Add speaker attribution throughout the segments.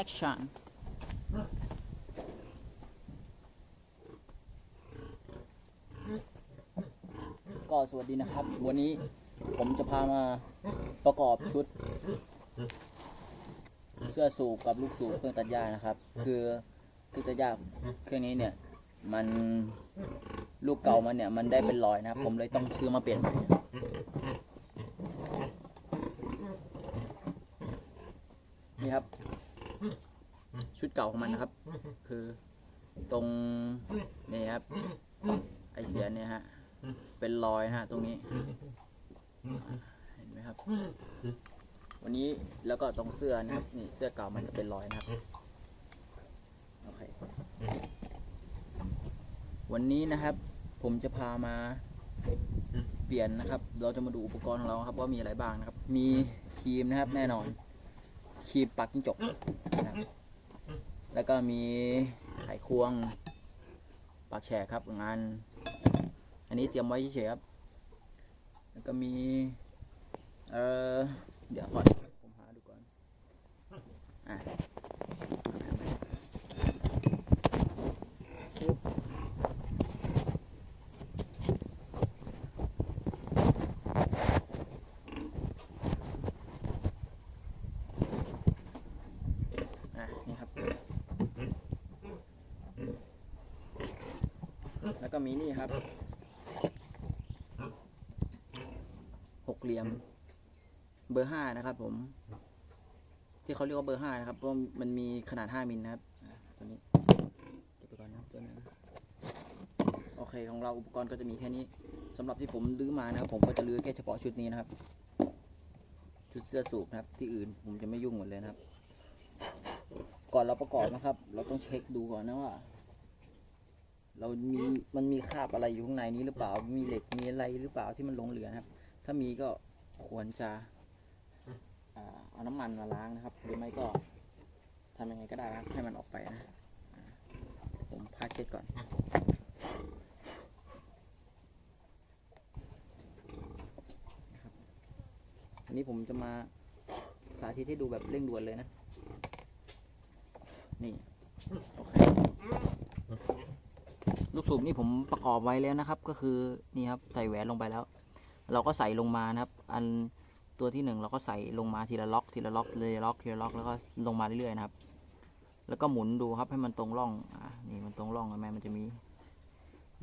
Speaker 1: action ก็สวัสดีนะครับ วันนี้ผมจะพามาประกอบชุด เสื้อสูบกับลูกสูบเครื่องตัดหญ้านะครับ คือเครื่องตัดหญ้าเครื่องนี้เนี่ย มันลูกเก่ามันเนี่ย มันได้เป็นรอยนะครับ ผมเลยต้องซื้อมาเปลี่ยนใหม่นี่ครับ ชุดเก่าของมันนะครับ คือตรงนี่ครับ ไอเสียเนี่ยฮะ เป็นรอยฮะ ตรงนี้ เห็นไหมครับ วันนี้แล้วก็ตรงเสื้อนะครับ นี่เสื้อเก่ามันจะเป็นรอยนะครับโอเควันนี้นะครับ ผมจะพามาเปลี่ยนนะครับ เราจะมาดูอุปกรณ์ของเราครับ ว่ามีอะไรบ้างนะครับ มีครีมนะครับ แน่นอนครีมปักจิ้งจกนะครับ แล้วก็มีไขควงปากแฉกครับงาน อันนี้เตรียมไว้เฉยครับ แล้วก็มี เออเดี๋ยวก่อนผมหาดูก่อนอะนี่ครับ แล้วก็มีนี่ครับ หกเหลี่ยม เบอร์ห้านะครับ ผม ที่เขาเรียกว่าเบอร์ห้านะครับ เพราะมันมีขนาดห้ามิลนะครับตัวนี้เก็บไปก่อนนะตัวนี้โอเคของเราอุปกรณ์ก็จะมีแค่นี้สำหรับที่ผมลื้อมานะครับ ผมก็จะลื้อแค่เฉพาะชุดนี้นะครับ ชุดเสื้อสูบนะครับ ที่อื่นผมจะไม่ยุ่งหมดเลยนะครับ ก่อนเราประกอบนะครับ เราต้องเช็คดูก่อนนะว่า เรามีมันมีคราบอะไรอยู่ข้างในนี้หรือเปล่า มีเหล็กมีอะไรหรือเปล่าที่มันหลงเหลือนะครับ ถ้ามีก็ควรจะอ่าเอาน้ำมันมาล้างนะครับ หรือไม่ก็ทำยังไงก็ได้ครับให้มันออกไปนะผมพาเช็ดก่อนอันนี้ผมจะมาสาธิตให้ดูแบบเร่งด่วนเลยนะ นี่ โอเค ลูกสูบนี่ผมประกอบไว้แล้วนะครับ ก็คือนี่ครับใส่แหวนลงไปแล้ว เราก็ใส่ลงมานะครับ อันตัวที่หนึ่งเราก็ใส่ลงมาทีละล็อกทีละล็อกทีละล็อกทีละล็อกแล้วก็ลงมาเรื่อยๆนะครับ แล้วก็หมุนดูครับให้มันตรงร่องอ่านี่มันตรงร่องเห็นไหมมันจะมี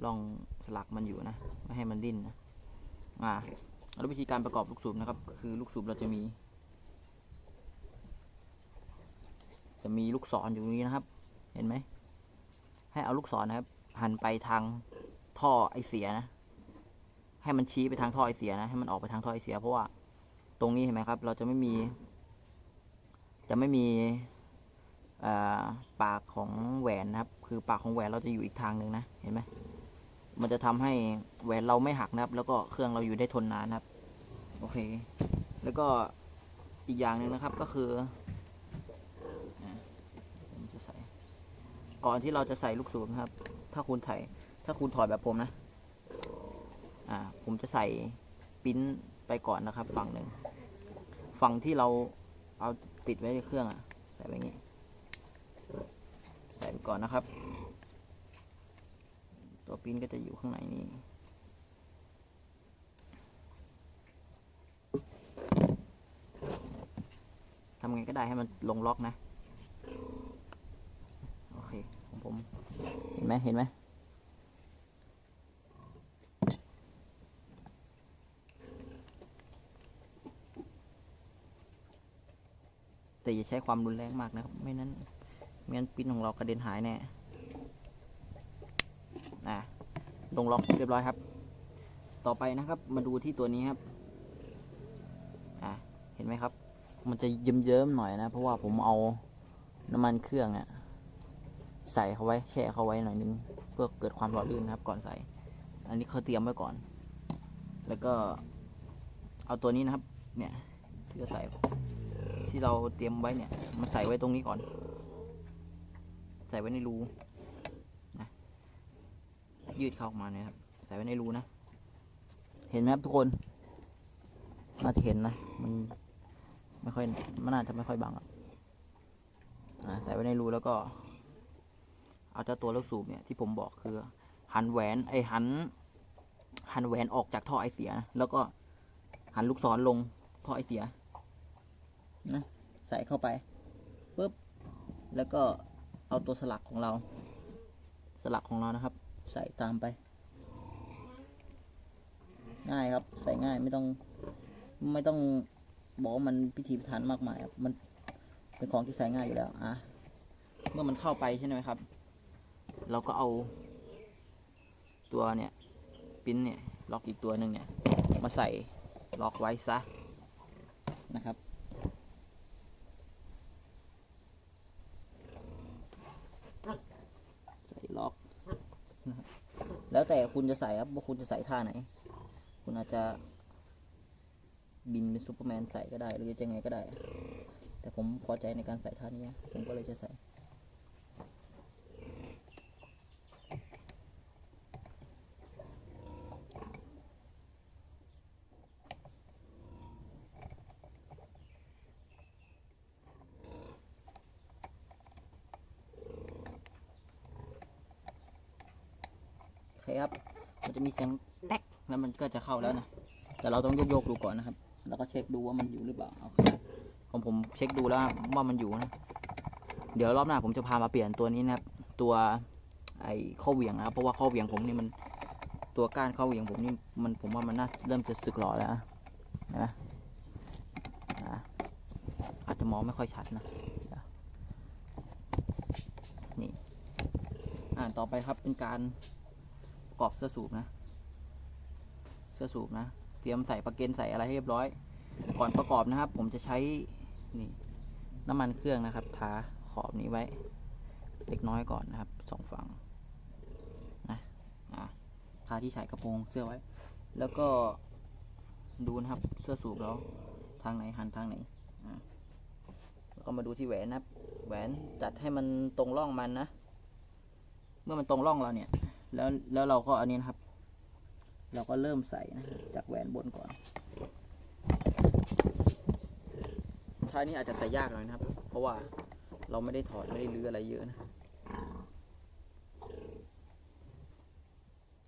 Speaker 1: ร่องสลักมันอยู่นะไม่ให้มันดิ้นนะอ่าแล้ววิธีการประกอบลูกสูบนะครับ คือลูกสูบเราจะมี จะมีลูกศรอยู่ตรงนี้นะครับ เห็นไหมให้เอาลูกศรนะครับ หันไปทางท่อไอเสียนะ ให้มันชี้ไปทางท่อไอเสียนะ ให้มันออกไปทางท่อไอเสีย เพราะว่าตรงนี้เห็นไหมครับ เราจะไม่มี จะไม่มีปากของแหวนนะครับ คือปากของแหวนเราจะอยู่อีกทางหนึ่งนะ เห็นไหมมันจะทำให้แหวนเราไม่หักนะครับ แล้วก็เครื่องเราอยู่ได้ทนนานนะครับ โอเค แล้วก็อีกอย่างหนึ่งนะครับก็คืออะผมจะใส่ ก่อนที่เราจะใส่ลูกสูบครับ ถ้าคุณถ่ายถ้าคุณถอดแบบผมนะ อ่า ผมจะใส่ปิ้นไปก่อนนะครับ ฝั่งหนึ่ง ฝั่งที่เราเอาติดไว้ในเครื่องอะใส่ไว้อย่างนี้ ใส่ไปก่อนนะครับ ตัวปิ้นก็จะอยู่ข้างในนี้ทำไงก็ได้ให้มันลงล็อกนะ โอเค ของ ผมเห็นไหมเห็นไหมแต่อย่าใช้ความรุนแรงมากนะครับ ไม่นั้นไม่งั้นปิ้นของเรากระเด็นหายแน่อะลงล็อกเรียบร้อยครับ ต่อไปนะครับ มาดูที่ตัวนี้ครับ อะ เห็นไหมครับ มันจะเยิ้มๆหน่อยนะ เพราะว่าผมเอาน้ำมันเครื่องอะ ใส่เขาไว้แช่เขาไว้หน่อยนึง เพื่อเกิดความหล่อลื่นนะครับ ก่อนใส่ อันนี้เขาเตรียมไว้ก่อน แล้วก็เอาตัวนี้นะครับ เนี่ยที่จะใส่ที่เราเตรียมไว้เนี่ยมาใส่ไว้ตรงนี้ก่อน ใส่ไว้ในรูนะยืดเข้าออกมาเนี่ยครับ ใส่ไว้ในรูนะ เห็นไหมครับทุกคนน่าจะเห็นนะ มันไม่ค่อยมันน่าจะไม่ค่อยบังอะใส่ไว้ในรูแล้วก็ เอาเจ้าตัวลูกสูบเนี่ยที่ผมบอกคือ หันแหวนไอหัน หันแหวนออกจากท่อไอเสียนะแล้วก็หันลูกศรลงท่อไอเสียนะใส่เข้าไปปุ๊บแล้วก็เอาตัวสลักของเรา สลักของเรานะครับ ใส่ตามไป ง่ายครับใส่ง่ายไม่ต้องไม่ต้องบอกว่ามันพิธีพิถันมากมายครับมันเป็นของที่ใส่ง่ายอยู่แล้วอะเมื่อมันเข้าไปใช่ไหมครับ เราก็เอาตัวเนี่ยปิ้นเนี่ยล็อกอีกตัวหนึ่งเนี่ยมาใส่ล็อกไว้ซะนะครับ ใส่ล็อกแล้วแต่คุณจะใส่ครับว่าคุณจะใส่ท่าไหน คุณอาจจะบินเป็นซูเปอร์แมนใส่ก็ได้ หรือจะยังไงก็ได้ แต่ผมพอใจในการใส่ท่านี้ ผมก็เลยจะใส่ ครับ มันจะมีเสียงแป๊กแล้วมันก็จะเข้าแล้วนะ แต่เราต้องโยกๆดูก่อนนะครับ แล้วก็เช็คดูว่ามันอยู่หรือเปล่าโอเคผมผมเช็คดูแล้วว่ามันอยู่นะ เดี๋ยวรอบหน้าผมจะพามาเปลี่ยนตัวนี้นะครับ ตัวไอ้ข้อเหวี่ยงนะครับ เพราะว่าข้อเหวี่ยงผมนี่มันตัวก้านข้อเหวี่ยงผมนี่มันผมว่ามันน่าเริ่มจะสึกหรอแล้วนะนะนะอาจจะมองไม่ค่อยชัดนะนี่อ่าต่อไปครับเป็นการ ประกอบเสื้อสูบนะ เสื้อสูบนะ เตรียมใส่ประเกนใส่อะไรให้เรียบร้อย ก่อนประกอบนะครับ ผมจะใช้นี่น้ำมันเครื่องนะครับ ทาขอบนี้ไว้ เล็กน้อยก่อนนะครับสองฝั่งนะทาที่ใส่กระโปรงเสื้อไว้ แล้วก็ดูนะครับ เสื้อสูบเราทางไหนหันทางไหนแล้วก็มาดูที่แหวนนะแหวนจัดให้มันตรงร่องมันนะ เมื่อมันตรงร่องเราเนี่ย แล้วแล้วเราก็อันนี้นะครับ เราก็เริ่มใส่นะจากแหวนบนก่อนท่านี้อาจจะใส่ยากหน่อยนะครับ เพราะว่าเราไม่ได้ถอดไม่ได้รื้ออะไรเยอะนะ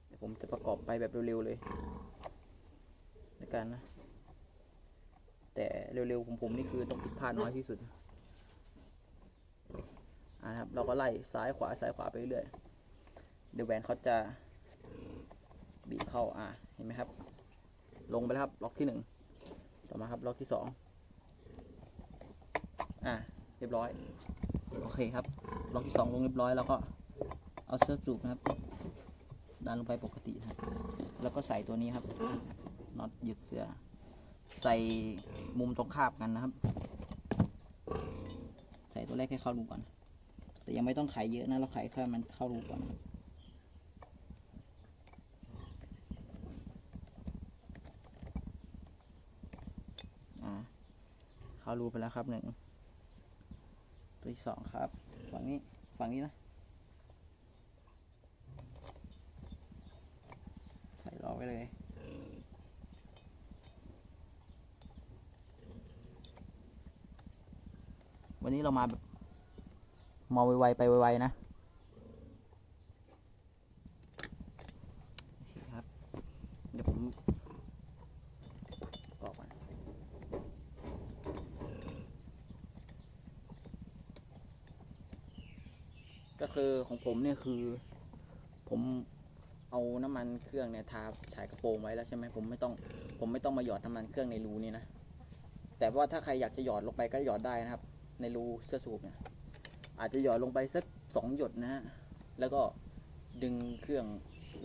Speaker 1: เดี๋ยวผมจะประกอบไปแบบเร็วๆเลยในการนะ แต่เร็วๆของผมนี่คือต้องผิดพลาดน้อยที่สุดนะครับ เราก็ไล่ซ้ายขวาซ้ายขวาไปเรื่อย เดี๋ยวแหวนเขาจะบีบเข้าอ่าเห็นไหมครับ ลงไปแล้วครับล็อกที่หนึ่งต่อมาครับล็อกที่สองอ่าเรียบร้อยโอเคครับล็อกที่สองลงเรียบร้อยแล้วก็เอาเสื้อจูบนะครับดันลงไปปกตินะครับ แล้วก็ใส่ตัวนี้ครับน็อตยึดเสื้อใส่มุมตรงคาบกันนะครับ ใส่ตัวแรกให้เข้ารูก่อน แต่ยังไม่ต้องไขเยอะนะเราไขแค่มันเข้ารูก่อนนะครับ อ่า เข้ารูไปแล้วครับหนึ่งตัวที่สองครับ ฝั่งนี้ฝั่งนี้นะ ใส่รอไว้เลยวันนี้เรามาแบบมองไวๆไปไวๆนะครับ เดี๋ยวผมกรอกก่อนก็ คือของผมเนี่ยคือ ผมเอาน้ำมันเครื่องเนี่ยทาฉายกระโปรงไว้แล้วใช่ไหมผมไม่ต้อง ผมไม่ต้องมาหยอดน้ำมันเครื่องในรูนี้นะแต่ว่าถ้าใครอยากจะหยอดลงไปก็หยอดได้นะครับ ในรูเสื้อสูบเนี่ย อาจจะหยอดลงไปสักสองหยดนะฮะแล้วก็ดึงเครื่อง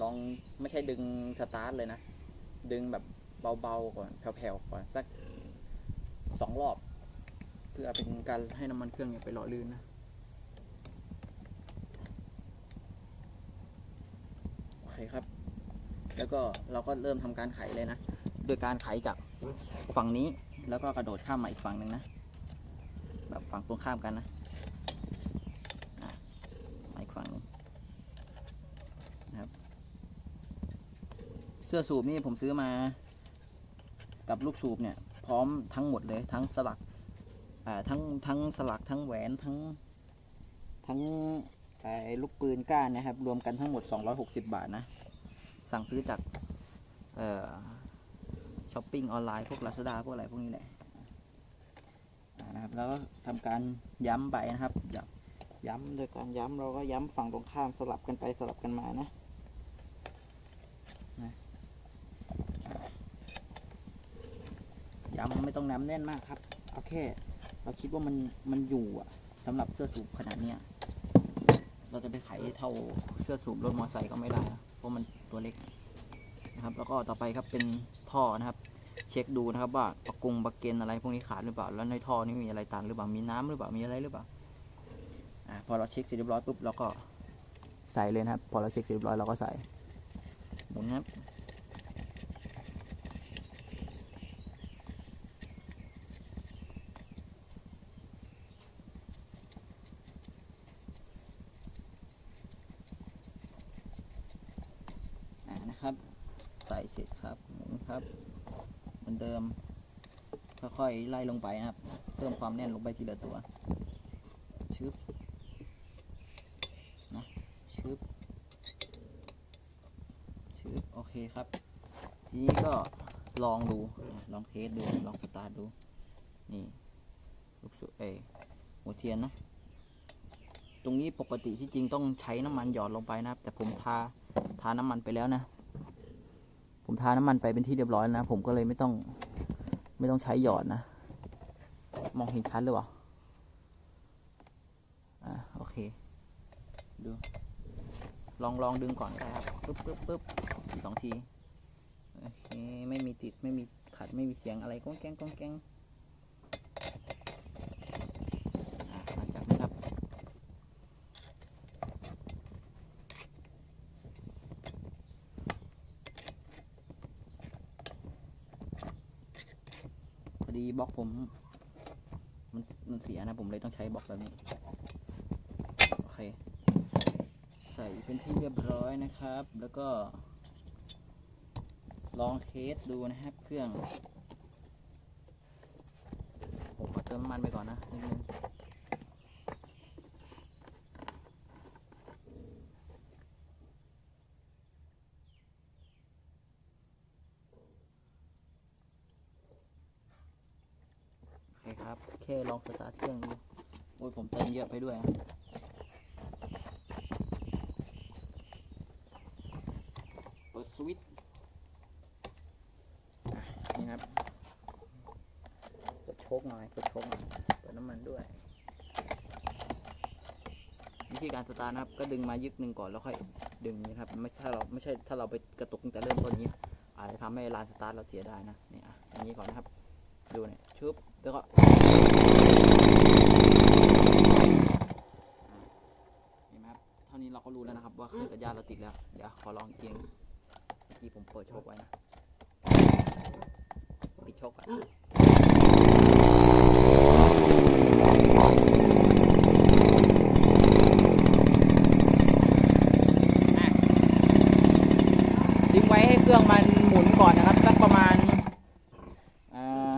Speaker 1: ลองไม่ใช่ดึงสตาร์ทเลยนะ ดึงแบบเบาๆก่อนแผ่วๆก่อนสักสองรอบ เพื่อเป็นการให้น้ำมันเครื่องเนี่ยไปหล่อลื่นนะ โอเคครับ แล้วก็เราก็เริ่มทำการไขเลยนะ โดยการไขจากฝั่งนี้ แล้วก็กระโดดข้ามมาอีกฝั่งหนึ่งนะ แบบฝั่งตรงข้ามกันนะมาอีกฝั่งนึงนะครับ เสื้อสูบนี่ผมซื้อมากับลูกสูบเนี่ย พร้อมทั้งหมดเลยทั้งสลักอ่าทั้งทั้งสลักทั้งแหวนทั้งทั้งไอ้ลูกปืนก้านนะครับ รวมกันทั้งหมด 260 บาทนะ สั่งซื้อจากเอ่อช้อปปิ้งออนไลน์พวก Lazada พวกอะไรพวกนี้แหละนะครับแล้วก็ทำการย้ำไปนะครับย้ำโดยการย้ำเราก็ย้ำฝั่งตรงข้ามสลับกันไปสลับกันมานะย้ำไม่ต้องน้ำแน่นมากครับเอาแค่เราคิดว่ามันมันอยู่อะสำหรับเสื้อสูบขนาดเนี้ยเราจะไปไขเท่าเสื้อสูบรถมอเตอร์ไซค์ก็ไม่ได้นะ ราะมันตัวเล็กนะครับ แล้วก็ต่อไปครับเป็นท่อนะครับ เช็คดูนะครับว่าปะกงปะเกนอะไรพวกนี้ขาดหรือเปล่า แล้วในท่อนี้มีอะไรตันหรือเปล่า มีน้ำหรือเปล่า มีอะไรหรือเปล่า อ่าพอเราเช็คเสร็จเรียบร้อยปุ๊บเราก็ใส่เลยนะครับ พอเราเช็คเสร็จเรียบร้อยเราก็ใส่หมุนนะครับ ครับ ใส่เสร็จครับหมุนครับ เหมือนเดิม ค่อยๆไล่ลงไปนะครับ เพิ่มความแน่นลงไปทีละตัว ชึบ นะ ชึบ ชึบ โอเคครับ ทีนี้ก็ลองดู ลองเทสดู ลองสตาร์ทดู นี่ลูกสุเอหัวเทียนนะตรงนี้ปกติที่จริงต้องใช้น้ำมันหยอดลงไปนะครับ แต่ผมทาทาน้ำมันไปแล้วนะ ผมทาน้ำมันไปเป็นที่เรียบร้อยแล้วนะ ผมก็เลยไม่ต้อง ไม่ต้องใช้หยอดนะ มองเห็นชัดหรือเปล่าอ่าโอเค ดู ลองลองดึงก่อนก็ได้ครับปึ๊บปึ๊บปึ๊บทีสองที โอเค ไม่มีติด ไม่มีขัด ไม่มีเสียงอะไรก้องแกงก้องแกงอะหลังจากนี้ครับ พอดี บล็อกผม มันมันเสียนะผมเลยต้องใช้บล็อกแบบนี้ โอเค ใส่เป็นที่เรียบร้อยนะครับ แล้วก็ ลองเทสดูนะครับ เครื่อง ผมขอเติมน้ำมันไปก่อนนะนิดนึง โอเครับ แค่ลองสตาร์ทเครื่องดูโอ้ยผมเติมเยอะไปด้วยเปิดสวิตช์นี่ครับเปิดโชคหน่อยเปิดโชคหน่อยเปิดน้ำมันด้วยวิธีการสตาร์ทนะครับ ก็ดึงมายึกหนึ่งก่อนแล้วค่อยดึงนะครับไม่ถ้าเราไม่ใช่ถ้าเราไปกระตุกตั้งแต่เริ่มต้นนี้ อาจจะทำให้ลานสตาร์ทเราเสียได้นะเนี่ยอะอย่างนี้ก่อนนะครับ ดูเนี่ยชุบแล้วก็ เห็นไหมครับ เท่านี้เราก็รู้แล้วนะครับ ว่าเครื่องตัดหญ้าเราติดแล้ว เดี๋ยวขอลองอีกทีนึงเมื่อกี้ผมเปิดโชคไว้นะปิดโชคก่อนะทิ้งไว้ให้เครื่องมันหมุนก่อนนะครับสักประมาณอ่า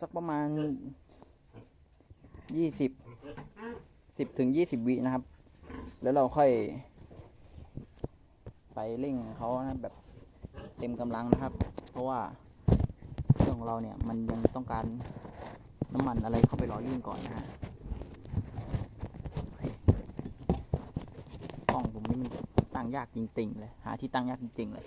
Speaker 1: สักประมาณ ยี่สิบสิบถึงยี่สิบวินะครับ แล้วเราค่อย ไปเร่งเขานะแบบเต็มกำลังนะครับ เพราะว่าเครื่องของเราเนี่ยมันยังต้องการน้ำมันอะไรเข้าไปหล่อลื่นก่อนนะฮะกล้องผมนี่มันตั้งยากจริงๆเลย หาที่ตั้งยากจริงๆเลย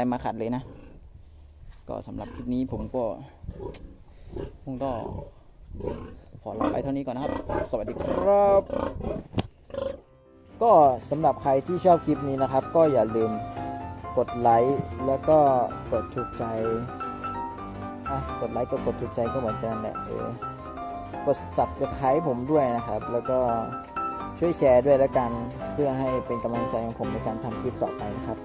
Speaker 1: อะไรมาขัดเลยนะ ก็สำหรับคลิปนี้ผมก็คงต้องขอลาไปเท่านี้ก่อนนะครับ สวัสดีครับ ก็สำหรับใครที่ชอบคลิปนี้นะครับ ก็อย่าลืมกดไลค์แล้วก็กดถูกใจอะกดไลค์กับกดถูกใจก็เหมือนกันแหละเออกด subscribe ผมด้วยนะครับ แล้วก็ช่วยแชร์ด้วยแล้วกัน เพื่อให้เป็นกำลังใจของผมในการทำคลิปต่อไปนะครับ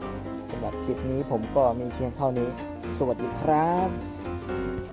Speaker 1: สำหรับคลิปนี้ผมก็มีเพียงเท่านี้ สวัสดีครับ